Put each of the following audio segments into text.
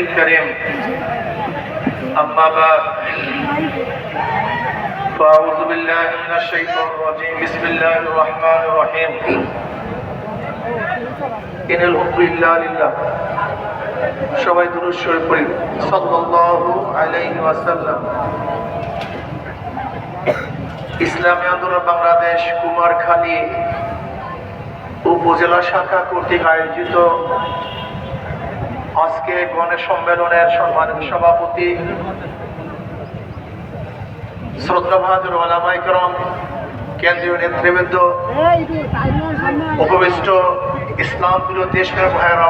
صل على رسوله الكريم أما بعد فأعوذ بالله من الشيطان الرجيم بسم الله الرحمن الرحيم إن الحمد لله لله সবাই দুরুদ শরীফ পড়ি সাল্লাল্লাহু আলাইহি ওয়াসাল্লাম ইসলামী আন্দোলন বাংলাদেশ কুমারখালী উপজেলা শাখা কর্তৃক আয়োজিত আজকে গণেশ সম্মেলনের সম্মানিত সভাপতি শ্রদ্ধা ভাজুর ওলামাইকরম কেন্দ্রীয় নেতৃবৃন্দ, উপবিষ্ট ইসলাম প্রিয় দেশের ভাইয়েরা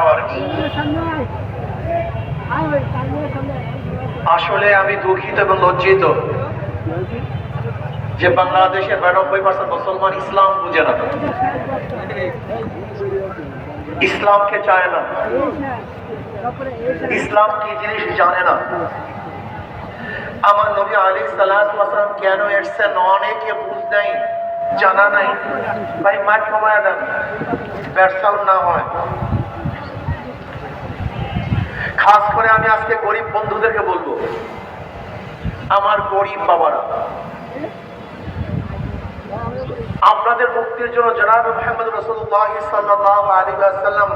আসলে আমি দুঃখিত এবং লজ্জিত যে বাংলাদেশের বিরানব্বই পার্সেন্ট মুসলমান ইসলাম বুঝে না। ইসলামকে চায় না। ইসলাম কি জিনিস জানে না? আমার নবী আলী সালাম কেন এসছেন অনেকে বুঝ নাই, জানা নাই। ভাই, মাঠ কমায় দেন ব্যবসাও না হয়। খাস করে আমি আজকে গরিব বন্ধুদেরকে বলব, আমার গরিব বাবারা, আপনাদের মুক্তির জন্য জনাব মোহাম্মদ রসুল্লাহ সাল্লাহ আলী আসাল্লাম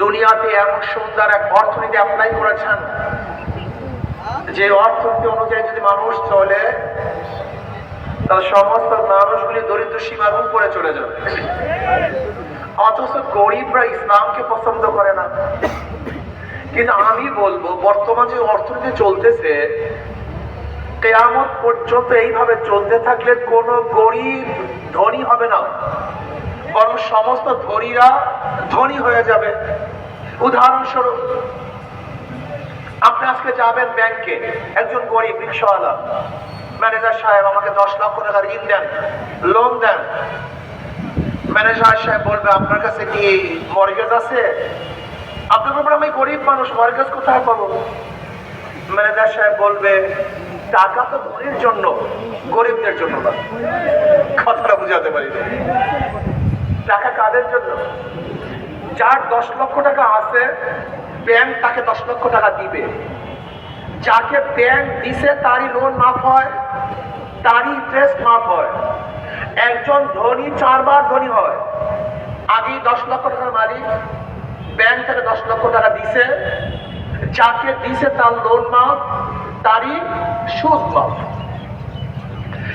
দুনিয়াতে এমন সুন্দর এক অর্থনীতি অ্যাপ্লাই করেছেন যে অর্থনীতি অনুযায়ী যদি মানুষ চলে, তাহলে সমস্ত মানুষগুলি দরিদ্র সীমার উপরে চলে যাবে। অথচ গরিবরা ইসলামকে পছন্দ করে না। কিন্তু আমি বলব, বর্তমান যে অর্থনীতি চলতেছে, কেয়ামত পর্যন্ত এইভাবে চলতে থাকলে কোন গরিব ধনী হবে না। বরং সমস্ত ধনীরা ধনী হয়ে যাবে। উদাহরণস্বরূপ, আপনি আজকে যাবেন ব্যাংকে, একজন গরিব রিক্সাওয়ালা। ম্যানেজার সাহেব আমাকে দশ লক্ষ টাকা ঋণ দেন, লোন দেন। ম্যানেজার সাহেব বলবে, আপনার কাছে কি মর্গেজ আছে? আপনি বলবেন আমি গরিব মানুষ, মর্গেজ কোথায় পাবো? ম্যানেজার সাহেব বলবে, টাকা তো ধনীর জন্য, গরিবদের জন্য না। কথাটা বুঝাতে পারি। টাকা কাদের জন্য? যার দশ লক্ষ টাকা আছে ব্যাংক তাকে দশ লক্ষ টাকা দিবে। যাকে ব্যাংক দিছে, তারই লোন মাফ হয়, তারই ইন্টারেস্ট মাফ হয়। একজন ধনী, চারবার ধনী হয়। আগেই দশ লক্ষ টাকার মালিক ব্যাংক থেকে দশ লক্ষ টাকা দিছে। যাকে দিছে, তার লোন মাফ, তারই সুদ মাফ।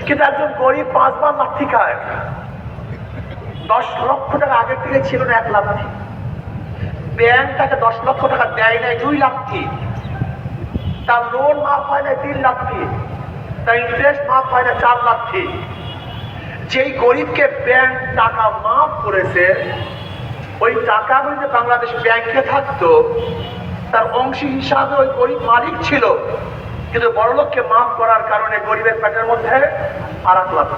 কিন্তু একজন গরিব পাঁচবার লাঠি খায়। দশ লক্ষ টাকা আগে থেকে ছিল না, এক লাখ ব্যাংক তাকে দশ লক্ষ টাকা দেয় নাই, দুই লাখি তার লোন মাফ হয় না তিন লাখি তার ইন্টারেস্ট মাফ হয় না চার লাখি যেই গরিবকে ব্যাংক টাকা মাফ করেছে, ওই টাকাগুলো যে বাংলাদেশ ব্যাংকে থাকতো, তার অংশী হিসাবে ওই গরিব মালিক ছিল। কিন্তু বড়লোককে মাফ করার কারণে গরিবের পেটের মধ্যে আর এক লাভ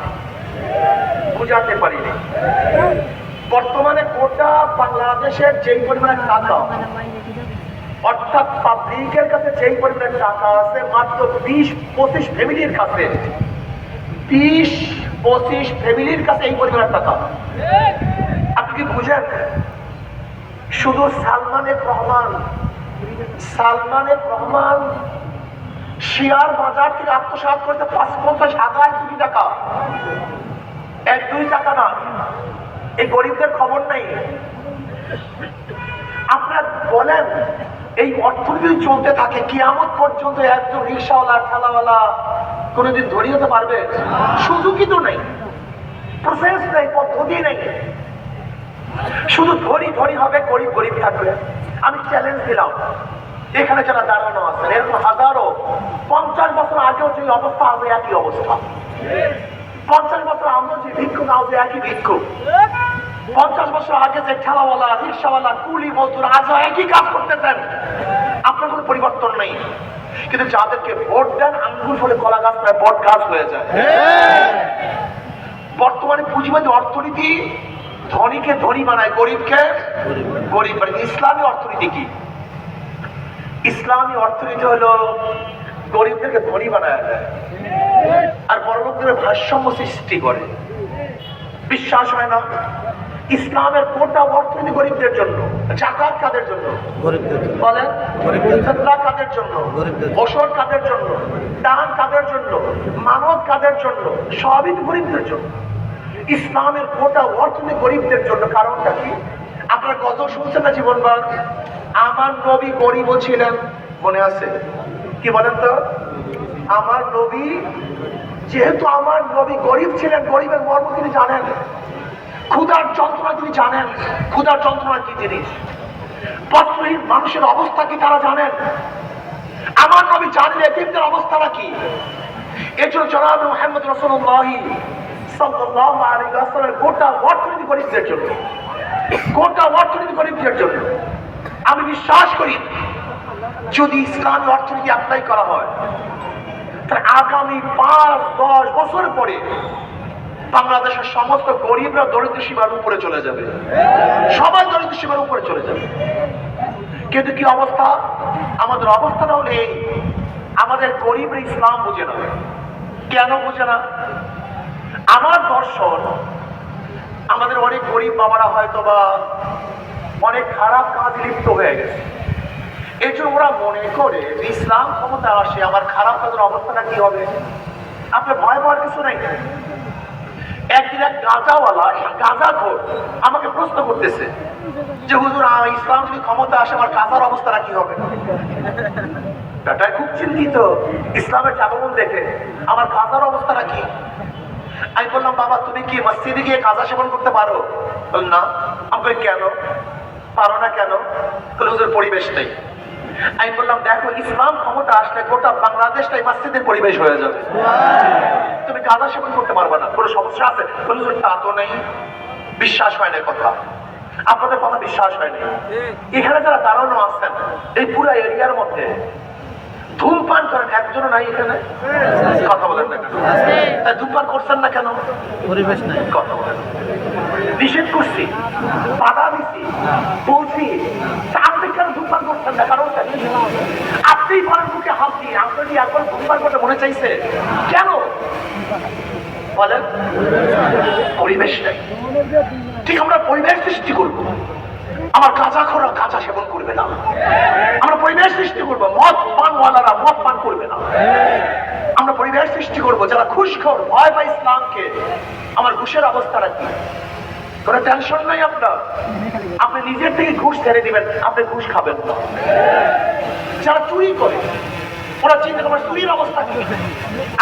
বুঝাতে পারিনি। বর্তমানে গোটা বাংলাদেশের যেই পরিমাণে টাকা, অর্থাৎ পাবলিকের কাছে যেই পরিমাণে টাকা আছে, মাত্র বিশ পঁচিশ ফ্যামিলির কাছে, বিশ পঁচিশ ফ্যামিলির কাছে এই পরিমাণে টাকা। আপনি কি বুঝেন? শুধু সালমানের রহমান সালমানের রহমান শেয়ার বাজার থেকে আত্মসাৎ করতে পাঁচ পঞ্চাশ হাজার কোটি টাকা। এক, দুই টাকা না। এই গরিবদের খবর নাই। আপনার বলেন, এই অর্থনীতি চলতে থাকে, কিয়ামত পর্যন্ত একজন রিক্সাওয়ালা, ঠেলাওয়ালা কোনোদিন ধরি হতে পারবে? সুযোগই তো নেই। প্রসেস নেই, পদ্ধতি নেই। শুধু ধরি ধরি হবে, গরিব গরিব থাকবে। আমি চ্যালেঞ্জ দিলাম। এখানে যারা দাঁড়ানো আছে এরকম হাজারো, পঞ্চাশ বছর আগেও যে অবস্থা, আজও একই অবস্থা। পঞ্চাশ বছর আমরা যে ভিক্ষু ভিক্ষুক আজও একই ভিক্ষুক। পঞ্চাশ বছর আগে যে ঠেলাওয়ালা, রিক্সাওয়ালা, কুলি, মজদুর, আজও একই কাজ করতেছেন। আপনার কোনো পরিবর্তন নেই। কিন্তু যাদেরকে ভোট দেন, আঙ্গুল ফলে কলা গাছ প্রায় বট গাছ হয়ে যায়। বর্তমানে পুঁজিবাদী অর্থনীতি ধনীকে ধনী বানায়, গরিবকে গরিব বানায়। ইসলামী অর্থনীতি কি? ইসলামী অর্থনীতি হলো গরিবদেরকে ধনী বানায় দেয়। আর বড়লোকদের ভারসাম্য সৃষ্টি করে। বিশ্বাস হয় না। ইসলামের কোটা অর্থনীতি গরিবদের জন্য জাকাত কাদের জন্য? বলেন। কাদের জন্য? ওষুধ কাদের জন্য? দান কাদের জন্য? মানব কাদের জন্য? সবই গরিবদের জন্য। ইসলামের কোটা অর্থনীতি গরিবদের জন্য কারণটা কি? আপনারা কত শুনছেন না জীবনবার আমার নবী গরিবও ছিলেন মনে আছে? কি বলেন তো? আমার নবী, যেহেতু আমার নবী গরিব ছিলেন, গরিবের মর্ম তিনি জানেন। ক্ষুধার যন্ত্রণা তিনি জানেন। ক্ষুধার যন্ত্রণা কি জিনিস বস্ত্রহীন মানুষের অবস্থা কি তারা জানেন? আমার নবী জানেন এতিমদের অবস্থাটা কি? এর জন্য জনাব মোহাম্মদ রসুল্লাহ গোটা গরিবদের জন্য, গোটা গরিবদের জন্য। আমি বিশ্বাস করি, যদি ইসলামী অর্থনীতি অ্যাপ্লাই করা হয় আগামী পাঁচ, দশ বছর পরে বাংলাদেশের সমস্ত গরিবরা দরিদ্র সীমার উপরে চলে যাবে। সবাই দরিদ্র সীমার উপরে চলে যাবে। কিন্তু কি অবস্থা? আমাদের অবস্থাটা হলো এই আমাদের গরিবরা ইসলাম বুঝে না। কেন বুঝে না? আমার দর্শন, আমাদের অনেক গরিব বাবারা হয়তো বা অনেক খারাপ কাজ লিপ্ত হয়ে গেছে। এই জন্য ওরা মনে করে যে ইসলাম ক্ষমতা আসে, আমার খারাপ কাজের অবস্থাটা কি হবে? আপনার ভয় পাওয়ার কিছু নেই? একদিন এক গাঁজাওয়ালা, গাঁজা ঘোর, আমাকে প্রশ্ন করতেছে যে, হুজুর ইসলাম যদি ক্ষমতা আসে, আমার গাঁজার অবস্থাটা কি হবে? বেটায় খুব চিন্তিত। ইসলামের জাগরণ দেখে, আমার গাঁজার অবস্থাটা কি? আমি বললাম, বাবা, তুমি কি মসজিদে গিয়ে গাঁজা সেবন করতে পারো? না। আমি কেন? পারো না কেন? হুজুর, পরিবেশ নেই। আমি বললাম দেখো ইসলাম ক্ষমতা আসলে গোটা বাংলাদেশটাই মসজিদের পরিবেশ হয়ে যাবে। তুমি গাঁজা সেবন করতে পারবে না? কোনো সমস্যা আছে? বলে, তা তো নেই। বিশ্বাস হয় না কথা। আপনাদের কথা বিশ্বাস হয় না এখানে যারা দাঁড়ানো আছেন এই পুরো এরিয়ার মধ্যে ধূমপান করেন একজনও নাই এখানে? কথা বলেন না কেন? ধূমপান করছেন না কেন? পরিবেশ নাই। কথা বলেন। নিষেধ করছি বাধা দিচ্ছি বলছি তা আপনি বলেন মুখে হাত দিয়ে আপনার একবার ধূমপান করতে মনে চাইছে? কেন? বলেন। পরিবেশ ঠিক আমরা পরিবেশ সৃষ্টি করব। আমার কাঁচা খোরা কাঁচা সেবন করবে না। আমরা পরিবেশ সৃষ্টি করব। মদ পানওয়ালারা মদ পান করবে না। আমরা পরিবেশ সৃষ্টি করব। যারা ঘুষখোর ভয় পায় ইসলামকে, আমার ঘুষের অবস্থাটা কি কোনো টেনশন নাই আপনার। আপনি নিজের থেকে ঘুষ ছেড়ে দিবেন, আপনি ঘুষ খাবেন না। যারা চুরি করে, ওরা চিন্তা করবে, চুরির অবস্থা কি?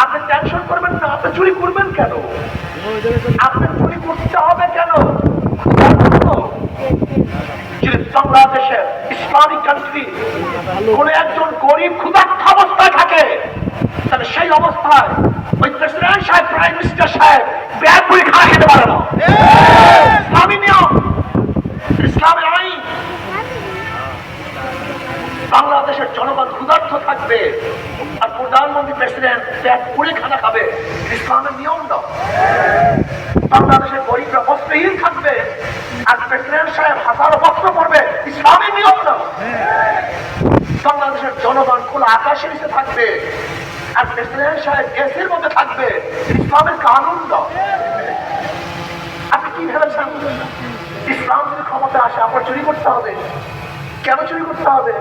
আপনি টেনশন করবেন না, আপনি চুরি করবেন কেন? আপনি চুরি করতে হবে কেন? যদি বাংলাদেশের ইসলামিক কান্ট্রি কোন একজন গরিব ক্ষুধার্ত অবস্থায় থাকে, তাহলে সেই অবস্থায় ওই প্রেসিডেন্ট সাহেব প্রাইম মিনিস্টার সাহেব ব্যাগ করে খাওয়া খেতে পারে না। ইসলামী নিয়ম, ইসলামের আইন। বাংলাদেশের জনগণ ক্ষুধার্থ থাকবে আর প্রধানমন্ত্রী প্রেসিডেন্ট ব্যাগ পুড়ে খানা খাবে। ইসলামের নিয়ম না বাংলাদেশের গরিবরা বস্ত্রহীন থাকবে, আর প্রেসিডেন্ট সাহেব হাজারো বস্ত্র পড়বে ইসলামের নিয়ম না বাংলাদেশের জনগণ খোলা আকাশের নিচে থাকবে, আর প্রেসিডেন্ট সাহেব এসির মধ্যে থাকবে, ইসলামের কানুন না আপনি কি ভেবেছেন? ইসলাম যদি ক্ষমতা আসে আপনার চুরি করতে হবে। কেন চুরি করতে হবে?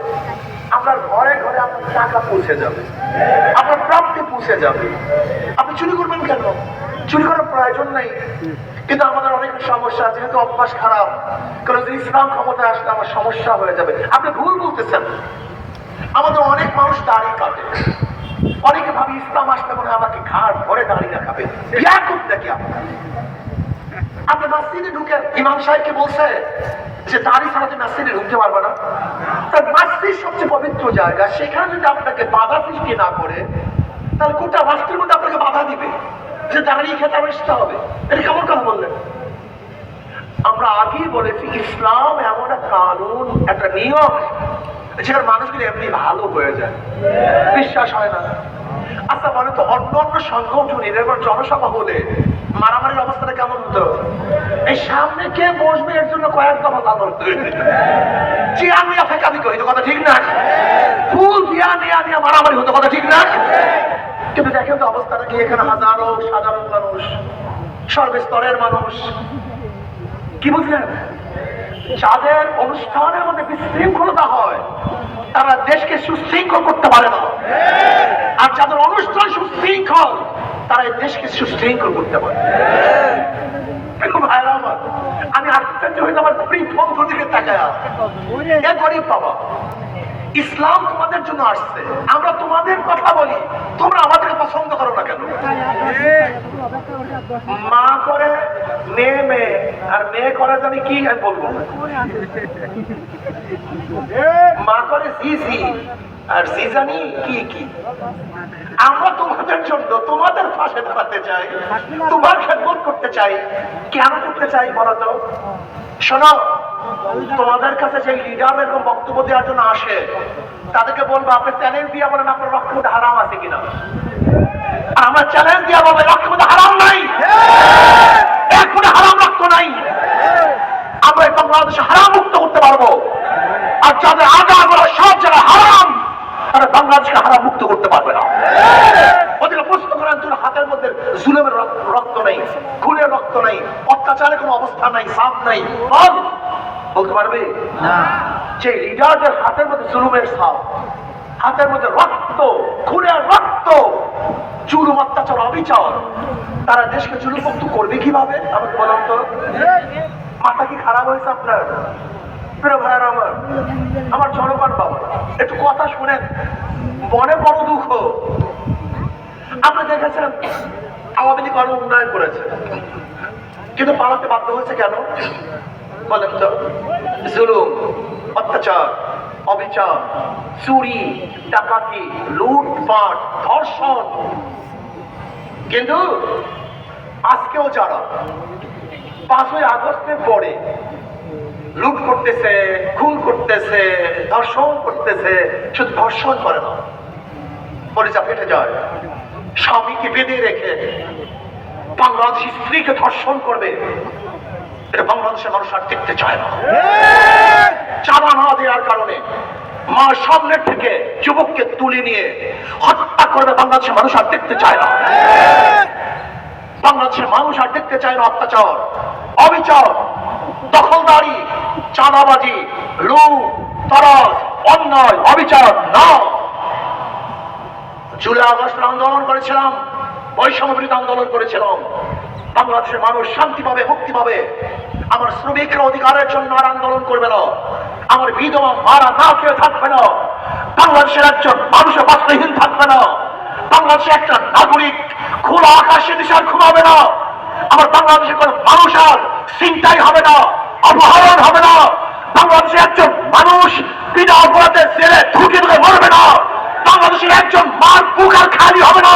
আপনার ঘরে ঘরে আপনার টাকা পৌঁছে যাবে। আপনার প্রাপ্তি পৌঁছে যাবে। আপনি চুরি করবেন কেন? চুরি করার প্রয়োজন নেই। কিন্তু আমাদের অনেক সমস্যা যেহেতু অভ্যাস খারাপ। কারণ যে ইসলাম ক্ষমতায় আসলে আমার সমস্যা হয়ে যাবে। আপনি ভুল বলতেছেন। আমাদের অনেক মানুষ দাড়ি কাটে। অনেকে ভাবে ইসলাম আসলে মনে আমাকে ঘাড় ভরে দাঁড়িয়ে রাখাবে আপনি মসজিদে ঢুকেন, ইমাম সাহেবকে বলছে যে দাড়ি ছাড়া তুমি ঢুকতে পারবে না? তার মসজিদ সবচেয়ে পবিত্র জায়গা। সেখানে যদি আপনাকে বাধা সৃষ্টি না করে, তাহলে গোটা রাষ্ট্রের মধ্যে আপনাকে বাধা দিবে। যে দাঁড়িয়ে খেতে আসতে হবে। এটা কেমন কথা বললেন? আমরা আগেই বলেছি, ইসলাম এমন একটা কানুন, একটা নিয়ম, যেখানে মানুষগুলো এমনি ভালো হয়ে যায়। বিশ্বাস হয় না। আচ্ছা বলে তো, অন্য অন্য সংগঠন এরকম জনসভা হলে মারামারির অবস্থাটা কেমন হতো এই সামনে কে বসবে, এর জন্য কয়েক দফা লালন চেয়ার নিয়ে ফেকাবি কই কথা ঠিক না। ফুল দিয়া নিয়া নিয়া মারামারি হতো কথা ঠিক না। কিন্তু দেখেন তো অবস্থাটা কি? এখানে হাজারো সাধারণ মানুষ, সর্বস্তরের মানুষ। কি বুঝলেন? যাদের অনুষ্ঠানের মধ্যে বিশৃঙ্খলতা হয়, তারা দেশকে সুশৃঙ্খল করতে পারে না। আর যাদের অনুষ্ঠান সুশৃঙ্খল, তারা এই দেশকে সুশৃঙ্খল করতে পারে। আমি আশ্চর্য হয়ে আমার গরিব বন্ধু দিকে তাকায়। গরিব বাবা ইসলাম তোমাদের জন্য আসছে। আমরা তোমাদের কথা বলি। তোমরা আমাদের পছন্দ করো না কেন? মা করে, মেয়ে মেয়ে। আর মেয়ে করে জানি কি আমি বলব? মা করে জিজি আর জিজানি কি কি। আমরা তোমাদের জন্য তোমাদের পাশে দাঁড়াতে চাই, তোমার খেদমত করতে চাই। কেন করতে চাই বলো তো? শোনো তোমাদের কাছে যে লিডার এরকম বক্তব্য দেওয়ার জন্য আসে, তাদেরকে বলব, আপনি চ্যালেঞ্জ দিয়ে বলেন আপনার রক্ত হারাম আছে কিনা? আর চ্যালেঞ্জ দিয়ে বলব রক্ত হারাম নাই। এক হারাম রক্ত নাই। আমরা এই বাংলাদেশে হারাম মুক্ত করতে পারব। আর যাদের আগা আমরা সব জায়গায় হারাম। তারা বাংলাদেশকে হারাম মুক্ত করতে পারবে না। ওদেরকে প্রশ্ন করেন তোর হাতের মধ্যে জুলেমের রক্ত নেই, খুনের রক্ত নেই, অত্যাচারের কোনো অবস্থা নাই, সাপ নাই। বলতে পারবে? না। যে লিডারদের হাতের মধ্যে জুলুমের সাপ হাতের মধ্যে রক্ত খুনের রক্ত জুলুম অত্যাচার অবিচার। তারা দেশকে জুলুম মুক্ত করবে কীভাবে? আমাকে বলুন তো। মাথা কি খারাপ হয়েছে আপনার? প্রিয় ভাইয়ার আমার আমার জনগণ বাবা একটু কথা শুনেন। মনে বড় দুঃখ। আপনি দেখেছেন আওয়ামী লীগ অনেক উন্নয়ন করেছে। কিন্তু পালাতে বাধ্য হয়েছে কেন? বলেন তো জুলুম, অত্যাচার, অবিচার, চুরি, ডাকাতি, লুটপাট, ধর্ষণ। কিন্তু আজকেও যারা পাঁচই আগস্টের পরে লুট করতেছে, খুন করতেছে, ধর্ষণ করতেছে, শুধু ধর্ষণ করে না পরিচা ফেটে যায়। স্বামীকে বেঁধে রেখে বাংলাদেশি স্ত্রীকে ধর্ষণ করবে। এটা বাংলাদেশের মানুষ আর দেখতে চায় না। না দেওয়ার কারণে মা সামনের থেকে যুবককে তুলে নিয়ে হত্যা করবে বাংলাদেশের মানুষ আর দেখতে চায় না। বাংলাদেশের মানুষ আর দেখতে চায় না অত্যাচার অবিচার দখলদারি চাঁদাবাজি লুট তরস অন্যায় অবিচার না জুলাই আগস্ট আন্দোলন করেছিলাম বৈষম্য আন্দোলন করেছিলাম। বাংলাদেশের মানুষ শান্তি পাবে, মুক্তি পাবে। আমার শ্রমিকরা অধিকারের জন্য আর আন্দোলন করবে না। আমার বিধবা মারা না কেউ থাকবে না। বাংলাদেশের একজন মানুষের বাস্তুহীন থাকবে না। বাংলাদেশের একটা নাগরিক খোলা আকাশে দিশার ঘুমাবে না। আমার বাংলাদেশের কোন মানুষ আর চিন্তাই হবে না, অপহরণ হবে না। বাংলাদেশের একজন মানুষ বিনা অপরাধে জেলে ঢুকে ঢুকে মরবে না। বাংলাদেশের একজন মার বুকার খালি হবে না।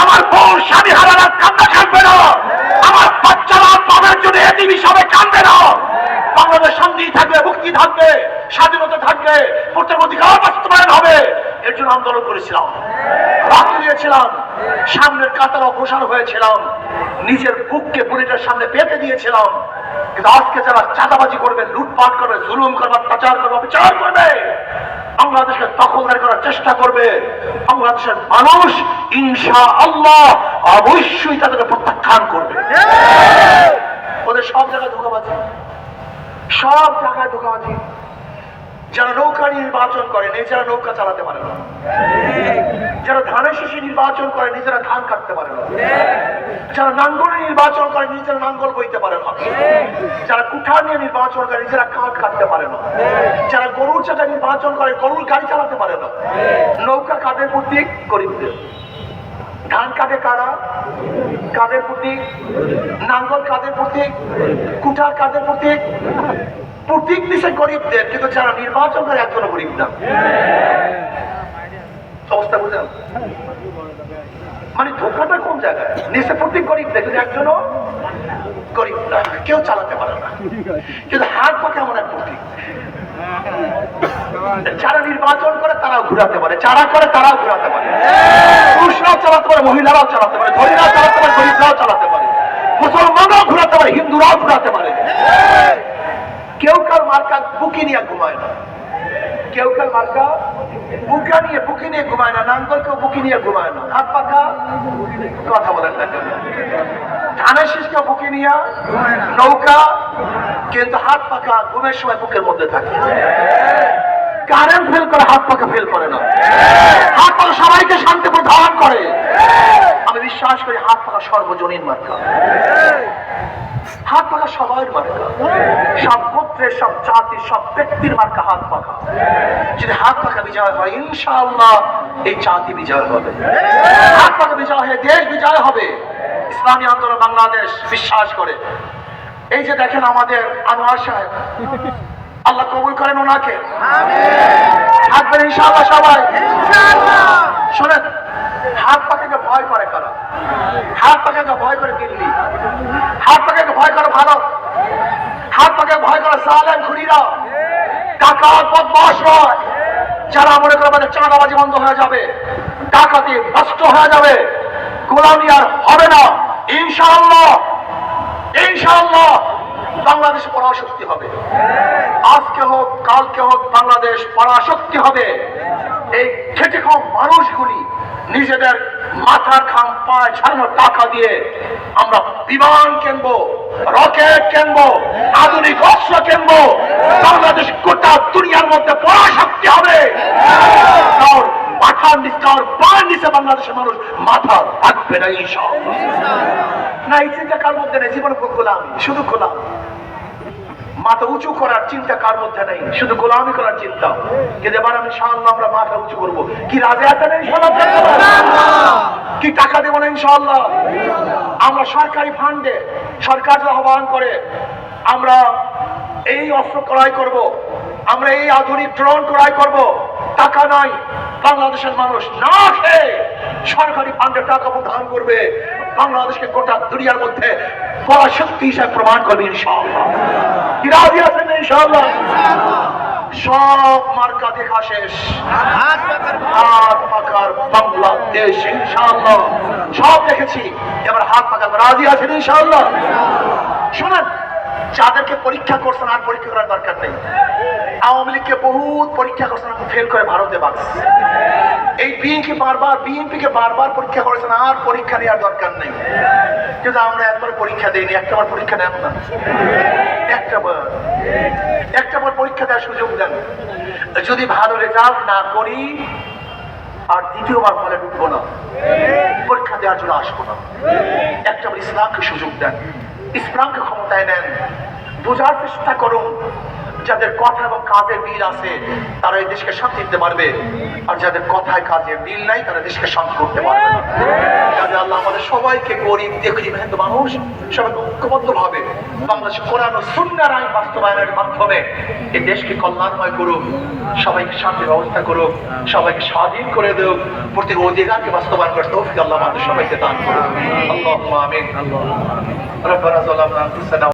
আমার বোন স্বামী হারানা কান্না থাকবে না। আমার বাচ্চারা বাবার জন্য এটি হিসাবে কাঁদবে না। বাংলাদেশ শান্তি থাকবে, মুক্তি থাকবে, স্বাধীনতা থাকবে প্রত্যেক অধিকার বাস্তবায়ন হবে। এর জন্য আন্দোলন করেছিলাম। রক্ত দিয়েছিলাম। সামনের কাতার অগ্রসর হয়েছিলাম। নিজের বুককে বুলেটের সামনে পেতে দিয়েছিলাম। কিন্তু আজকে যারা চাঁদাবাজি করবে, লুটপাট করবে, জুলুম করবে, অত্যাচার করবে বিচার করবে বাংলাদেশকে দখলদার করার চেষ্টা করবে। বাংলাদেশের মানুষ ইনশা আল্লাহ অবশ্যই তাদেরকে প্রত্যাখ্যান করবে। ওদের সব জায়গায় ধোকাবাজি। সব জায়গায় ধোকাবাজি। যারা নৌকা নির্বাচন করেন এই যারা নৌকা চালাতে পারে না। যারা ধানের শিশি নির্বাচন করে, নিজেরা ধান কাটতে পারে না। যারা নাঙ্গলে নির্বাচন করে, নিজেরা নাঙ্গল বইতে পারে না। যারা কুঠার নিয়ে নির্বাচন করে, নিজেরা কাঠ কাটতে পারে না। যারা গরুর চাকা নির্বাচন করে, গরুর গাড়ি চালাতে পারে না। নৌকা কাদের প্রতীক গরিবদের। ধান কাটে কারা? কাদের প্রতীক নাঙ্গল কাদের প্রতীক কুঠার কাদের প্রতীক প্রতীক দিছে গরিবদের, কিন্তু যারা নির্বাচন করে একজন গরিব না। অবস্থা মানে ধোকাটা কোন জায়গায়? নিচে গরিবদের কিন্তু একজনও গরিব না কেউ চালাতে পারে না। কিন্তু হাত এক যারা নির্বাচন করে, তারাও ঘুরাতে পারে। যারা করে, তারাও ঘুরাতে পারে। পুরুষরাও চালাতে পারে, মহিলারাও চালাতে পারে, ধনীরাও চালাতে পারে, গরিবরাও চালাতে পারে। মুসলমানরাও ঘুরাতে পারে, হিন্দুরাও ঘুরাতে পারে। কেউ কার মার্কা বুকি নিয়ে ঘুমায় না। কেউ কার মার্কা বুকা নিয়ে, বুকি নিয়ে ঘুমায় না নাঙ্গল কেউ বুকি নিয়ে ঘুমায় না। হাত পাকা কথা বলেন না ধানের শীষ কেউ বুকি নিয়ে, নৌকা, কিন্তু হাত পাখা ঘুমের সময় বুকের মধ্যে থাকে। কারেন্ট ফেল করে হাত পাখা ফেল করে না। হাত পাখা সবাইকে শান্তি প্রদান করে। আমি বিশ্বাস করি হাত পাখা সর্বজনীন মার্কা। হাত পাখা সবার মার্কা সব গোত্রের সব জাতির সব ব্যক্তির মার্কা হাত পাখা। যদি হাত পাখা বিজয় হয় ইনশাআল্লাহ এই জাতি বিজয় হবে। হাত পাখা বিজয় হয়ে দেশ বিজয় হবে। ইসলামী আন্দোলন বাংলাদেশ বিশ্বাস করে। এই যে দেখেন আমাদের আনোয়ার সাহেব আল্লাহ কবুল করেন ওনাকে। থাকবেন ইনশাআল্লাহ সবাই। শোনেন যারা মনে করে আমাদের চাঁদাবাজি বন্ধ হয়ে যাবে, ডাকাতি নষ্ট হয়ে যাবে, গোলামি আর হবে না। ইনশাআল্লাহ ইনশাআল্লাহ বাংলাদেশ পরাশক্তি হবে। আজকে হোক, কালকে হোক, বাংলাদেশ পরাশক্তি হবে। এই খেটে খাওয়া মানুষগুলি নিজেদের মাথার খাম পায়ে ছাড়ানো টাকা দিয়ে আমরা বিমান কিনবো, রকেট কিনবো, আধুনিক অস্ত্র কিনবো। বাংলাদেশ গোটা দুনিয়ার মধ্যে পরাশক্তি হবে। মাথার নিচে, কারণ পায়ের নিচে বাংলাদেশের মানুষ মাথা রাখবে না, ইনশাআল্লাহ। না, এই চিন্তা কার মধ্যে নেই, জীবনে গোলামি শুধু গোলামি মাথা উঁচু করার চিন্তা কার মধ্যে নেই? শুধু গোলামি করার চিন্তা। কিন্তু এবার আমি ইনশাআল্লাহ আমরা মাথা উঁচু করব। কি রাজে আছেন ইনশাআল্লাহ? কি টাকা দেবো না ইনশাআল্লাহ? আমরা সরকারি ফান্ডে সরকার যে আহ্বান করে, আমরা এই অস্ত্র ক্রয় করব, আমরা এই আধুনিক ড্রোন ক্রয় করব, টাকা নাই, বাংলাদেশের মানুষ না খেয়ে সরকারি ফান্ডে টাকা প্রদান করবে। বাংলাদেশকে গোটা দুনিয়ার মধ্যে পরাশক্তি হিসাবে প্রমাণ করবে ইনশাআল্লাহ। কি রাজি আছেন ইনশাআল্লাহ? সব মার্কা দেখা শেষ। হাত পাকার বাংলাদেশ, ইনশাআল্লাহ। সব দেখেছি। এবার হাত পাকার রাজি আছেন ইনশাআল্লাহ? শোনেন যাদেরকে পরীক্ষা করছেন আর পরীক্ষা করার দরকার নেই। আওয়ামী লীগকে বহুত পরীক্ষা করছেন ফেল করে ভারতে বাস। এই বিএনপি বারবার বিএনপি কে বারবার পরীক্ষা করেছেন, আর পরীক্ষা নেওয়ার দরকার নেই। কিন্তু আমরা একবার পরীক্ষা দিইনি, একটা বার পরীক্ষা নেন না। একটা বার। একটা বার পরীক্ষা দেওয়ার সুযোগ দেন। যদি ভালো রেজাল্ট না করি, আর দ্বিতীয়বার ফলে ঢুকবো না। পরীক্ষা দেওয়ার জন্য আসব না। একটা বার ইসলামকে সুযোগ দেন। ইসলামকে ক্ষমতায় নেন। বোঝার চেষ্টা করুন। যাদের কথা এবং কাজের মিল আছে তারা এই দেশকে শান্তি দিতে পারবে আর যাদের কথায় কাজের মিল নাই তারা দেশকে শান্তি করতে পারবে না কাজে আল্লাহ আমাদের সবাইকে গরিব দেখি মেহনত মানুষ সবাই ঐক্যবদ্ধ ভাবে বাংলাদেশ কোরআন ও সুন্নার আইন বাস্তবায়নের মাধ্যমে এই দেশকে কল্যাণময় করুক সবাইকে শান্তির ব্যবস্থা করুক সবাইকে স্বাধীন করে দেব প্রত্যেক অধিকারকে বাস্তবায়ন করে তৌফিক আল্লাহ আমাদের সবাইকে দান করুক আল্লাহ আমিন আল্লাহ ربنا ظلمنا انفسنا